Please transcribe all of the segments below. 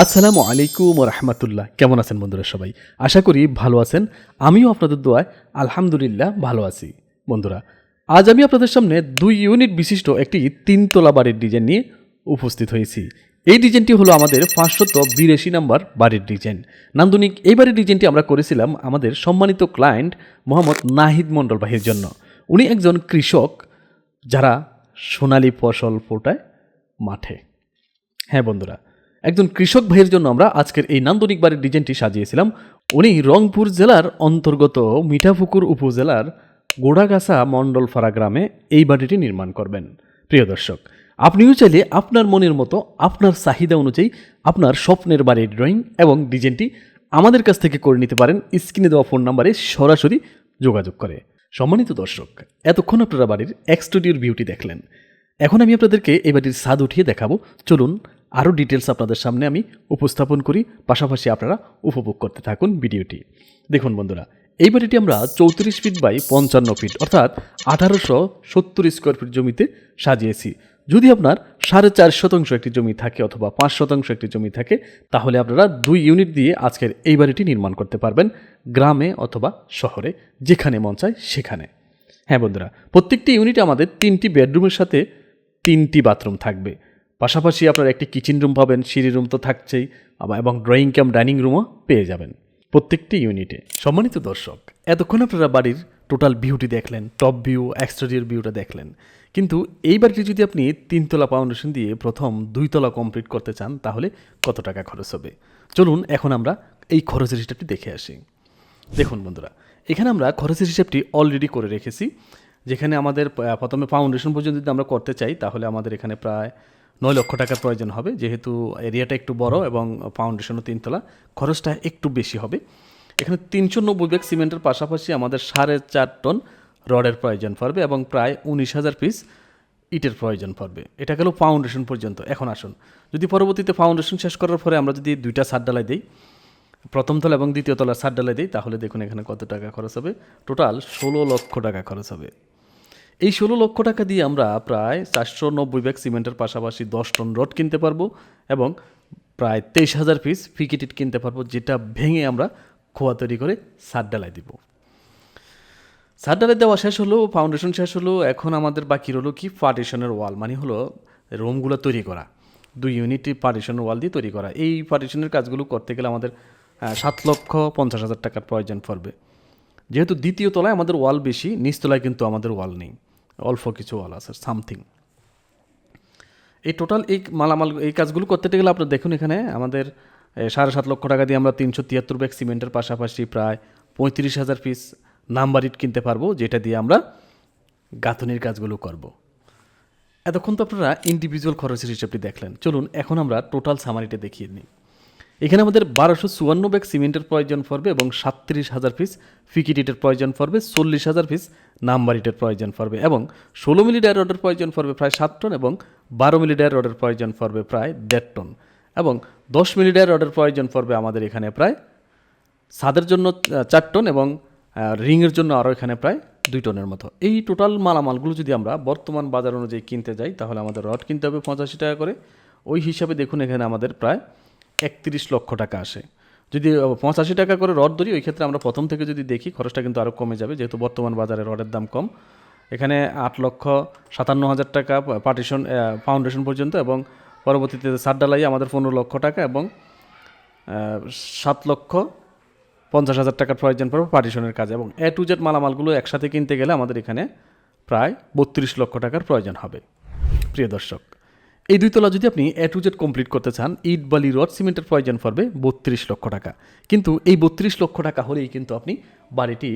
আসসালামু আলাইকুম রহমতুল্লাহ। কেমন আছেন বন্ধুরা সবাই? আশা করি ভালো আছেন। আমিও আপনাদের দোয়ায় আলহামদুলিল্লাহ ভালো আছি। বন্ধুরা, আজ আমি আপনাদের সামনে দুই ইউনিট বিশিষ্ট একটি তিনতলা বাড়ির ডিজাইন নিয়ে উপস্থিত হয়েছি। এই ডিজাইনটি হলো আমাদের পাঁচশত বিরাশি নাম্বার বাড়ির ডিজাইন। নান্দনিক এই বাড়ির ডিজাইনটি আমরা করেছিলাম আমাদের সম্মানিত ক্লায়েন্ট মোহাম্মদ নাহিদ মণ্ডল ভাইয়ের জন্য। উনি একজন কৃষক যারা সোনালী ফসল ফোটায় মাঠে। হ্যাঁ বন্ধুরা একজন কৃষক ভাইয়ের জন্য আমরা আজকের এই নান্দনিক বাড়ির ডিজাইনটি সাজিয়েছিলাম। উনি রংপুর জেলার অন্তর্গত মিঠাপুকুর উপজেলার গোড়াগাছা মণ্ডলফাড়া গ্রামে এই বাড়িটি নির্মাণ করবেন। প্রিয় দর্শক, আপনিও চাইলে আপনার মনের মতো, আপনার চাহিদা অনুযায়ী আপনার স্বপ্নের বাড়ির ড্রয়িং এবং ডিজাইনটি আমাদের কাছ থেকে করে নিতে পারেন। স্ক্রিনে দেওয়া ফোন নাম্বারে সরাসরি যোগাযোগ করে। সম্মানিত দর্শক, এতক্ষণ আপনারা বাড়ির এক্সটুডিওর বিউটি দেখলেন। এখন আমি আপনাদেরকে এই বাড়ির স্বাদ উঠিয়ে দেখাবো। চলুন আরও ডিটেলস আপনাদের সামনে আমি উপস্থাপন করি। পাশাপাশি আপনারা উপভোগ করতে থাকুন ভিডিওটি। দেখুন বন্ধুরা, এই বাড়িটি আমরা চৌত্রিশ ফিট বাই পঞ্চান্ন ফিট অর্থাৎ আঠারোশো সত্তর স্কোয়ার ফিট জমিতে সাজিয়েছি। যদি আপনার সাড়ে চার শতাংশ একটি জমি থাকে অথবা পাঁচ শতাংশ একটি জমি থাকে, তাহলে আপনারা দুই ইউনিট দিয়ে আজকের এই বাড়িটি নির্মাণ করতে পারবেন, গ্রামে অথবা শহরে, যেখানে মন চায় সেখানে। হ্যাঁ বন্ধুরা, প্রত্যেকটি ইউনিটে আমাদের তিনটি বেডরুমের সাথে তিনটি বাথরুম থাকবে। পাশাপাশি আপনারা একটি কিচেন রুম পাবেন, সিঁড়ি রুম তো থাকছেই এবং ড্রয়িং ক্যাম ডাইনিং রুমও পেয়ে যাবেন প্রত্যেকটি ইউনিটে সম্মানিত দর্শক, এতক্ষণ আপনারা বাড়ির টোটাল ভিউটি দেখলেন টপ ভিউ এক্সটেরিয়র ভিউটা দেখলেন। কিন্তু এই বাড়িটি যদি আপনি তিনতলা ফাউন্ডেশন দিয়ে প্রথম দুইতলা কমপ্লিট করতে চান, তাহলে কত টাকা খরচ হবে? চলুন, এখন আমরা এই খরচের হিসাবটি দেখে আসি। দেখুন বন্ধুরা, এখানে আমরা খরচের হিসাবটি অলরেডি করে রেখেছি। যেখানে আমাদের প্রথমে ফাউন্ডেশন পর্যন্ত যদি আমরা করতে চাই, তাহলে আমাদের এখানে প্রায় নয় লক্ষ টাকার প্রয়োজন হবে। যেহেতু এরিয়াটা একটু বড় এবং ফাউন্ডেশনও তিনতলা, খরচটা একটু বেশি হবে। এখানে তিনশো নব্বই ব্যাগ সিমেন্টের পাশাপাশি আমাদের সাড়ে চার টন রডের প্রয়োজন পড়বে এবং প্রায় উনিশ হাজার পিস ইটের প্রয়োজন পড়বে। এটা গেল ফাউন্ডেশন পর্যন্ত। এখন আসুন। যদি পরবর্তীতে ফাউন্ডেশন শেষ করার পরে আমরা যদি দুইটা সার ডালাই দিই, প্রথম তলা এবং দ্বিতীয় তলা সার ডালাই দিই, তাহলে দেখুন এখানে কত টাকা খরচ হবে। টোটাল ষোলো লক্ষ টাকা খরচ হবে। এই ষোলো লক্ষ টাকা দিয়ে আমরা প্রায় চারশো নব্বই ব্যাগ সিমেন্টের পাশাপাশি দশ টন রড কিনতে পারব এবং প্রায় তেইশ হাজার পিস ফিকিটিট কিনতে পারব, যেটা ভেঙে আমরা খোয়া তৈরি করে সার ডালাই দিব। সার ডালাই দেওয়া শেষ হলো ফাউন্ডেশন শেষ হলো, এখন আমাদের বাকি রলো কি? পার্টিশনের ওয়াল মানে হলো রুমগুলো তৈরি করা। দুই ইউনিট পার্টিশনের ওয়াল দিয়ে তৈরি করা। এই পার্টিশনের কাজগুলো করতে গেলে আমাদের সাত লক্ষ পঞ্চাশ হাজার টাকার প্রয়োজন পড়বে। যেহেতু দ্বিতীয় তলায় আমাদের ওয়াল বেশি, নিচতলায় কিন্তু আমাদের ওয়াল নেই। অল্প কিছু ওয়াল আছে সামথিং এই টোটাল এই মালামাল, এই কাজগুলো করতে গেলে আপনারা দেখুন এখানে, আমাদের সাড়ে সাত লক্ষ টাকা দিয়ে আমরা তিনশো তিয়াত্তর ব্যাগ সিমেন্টের পাশাপাশি প্রায় পঁয়ত্রিশ হাজার পিস নাম্বার ইট কিনতে পারব, যেটা দিয়ে আমরা গাঁথনির কাজগুলো করব। এতক্ষণ তো আপনারা ইন্ডিভিজুয়াল খরচের হিসাবটি দেখলেন। চলুন, এখন আমরা টোটাল সামারিটা দেখিয়ে নিই। এখানে আমাদের বারোশো চুয়ান্ন ব্যাগ সিমেন্টের প্রয়োজন পড়বে এবং সাতত্রিশ হাজার পিস ফিকিট ইটের প্রয়োজন পড়বে, চল্লিশ হাজার পিস নাম্বার ইটের প্রয়োজন পড়বে এবং ষোলো মিলি ডায়ার রডের প্রয়োজন পড়বে প্রায় সাত টন এবং বারো মিলি ডায়ার রডের প্রয়োজন পড়বে প্রায় দেড় টন এবং দশ মিলি ডায়ার রডের প্রয়োজন পড়বে আমাদের এখানে প্রায় ছাদের জন্য চার টন এবং রিংয়ের জন্য আরও এখানে প্রায় দুই টনের মতো। এই টোটাল মালামালগুলো যদি আমরা বর্তমান বাজার অনুযায়ী কিনতে যাই, তাহলে আমাদের রড কিনতে হবে পঁচাশি টাকা করে। ওই হিসাবে দেখুন এখানে আমাদের প্রায় একত্রিশ লক্ষ টাকা আসে। যদি পঁচাশি টাকা করে রড ধরি, ওই ক্ষেত্রে আমরা প্রথম থেকে যদি দেখি, খরচটা কিন্তু আরও কমে যাবে, যেহেতু বর্তমান বাজারে রডের দাম কম। এখানে আট লক্ষ সাতান্ন হাজার টাকা পার্টিশন ফাউন্ডেশন পর্যন্ত এবং পরবর্তীতে সার ডালাই আমাদের পনেরো লক্ষ টাকা এবং সাত লক্ষ পঞ্চাশ হাজার টাকার প্রয়োজন পড়বে পার্টিশনের কাজ এবং এ টু জেড মালামালগুলো একসাথে কিনতে গেলে আমাদের এখানে প্রায় বত্রিশ লক্ষ টাকার প্রয়োজন হবে। প্রিয় দর্শক এই দুই তলা যদি আপনি এ টু জেড কমপ্লিট করতে চান, ইট, বালি, রড, সিমেন্টের প্রয়োজন পড়বে বত্রিশ লক্ষ টাকা। কিন্তু এই বত্রিশ লক্ষ টাকা হলেই কিন্তু আপনি বাড়িটি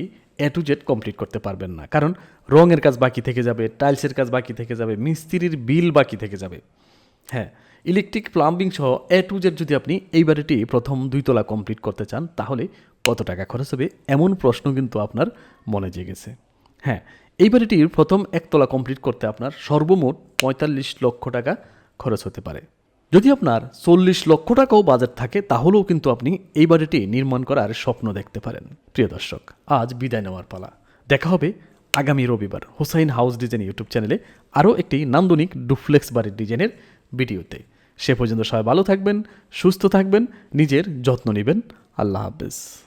এ টু জেড কমপ্লিট করতে পারবেন না। কারণ রঙের কাজ বাকি থেকে যাবে, টাইলসের কাজ বাকি থেকে যাবে, মিস্ত্রির বিল বাকি থেকে যাবে। হ্যাঁ ইলেকট্রিক, প্লাম্বিং সহ এ টু জেড যদি আপনি এই বাড়িটি প্রথম দুই তলা কমপ্লিট করতে চান, তাহলে কত টাকা খরচ হবে এমন প্রশ্ন কিন্তু আপনার মনে জেগেছে। হ্যাঁ এই বাড়িটির প্রথম একতলা কমপ্লিট করতে আপনার সর্বমোট পঁয়তাল্লিশ লক্ষ টাকা খরচ হতে পারে। যদি আপনার চল্লিশ লক্ষ টাকাও বাজেট থাকে, তাহলেও কিন্তু আপনি এই বাড়িটি নির্মাণ করার স্বপ্ন দেখতে পারেন। প্রিয় দর্শক, আজ বিদায় নেওয়ার পালা। দেখা হবে আগামী রবিবার হোসাইন হাউস ডিজাইন ইউটিউব চ্যানেলে আরও একটি নান্দনিক ডুফ্লেক্স বাড়ির ডিজাইনের ভিডিওতে। সে পর্যন্ত সবাই ভালো থাকবেন, সুস্থ থাকবেন, নিজের যত্ন নেবেন। আল্লাহ হাফেজ।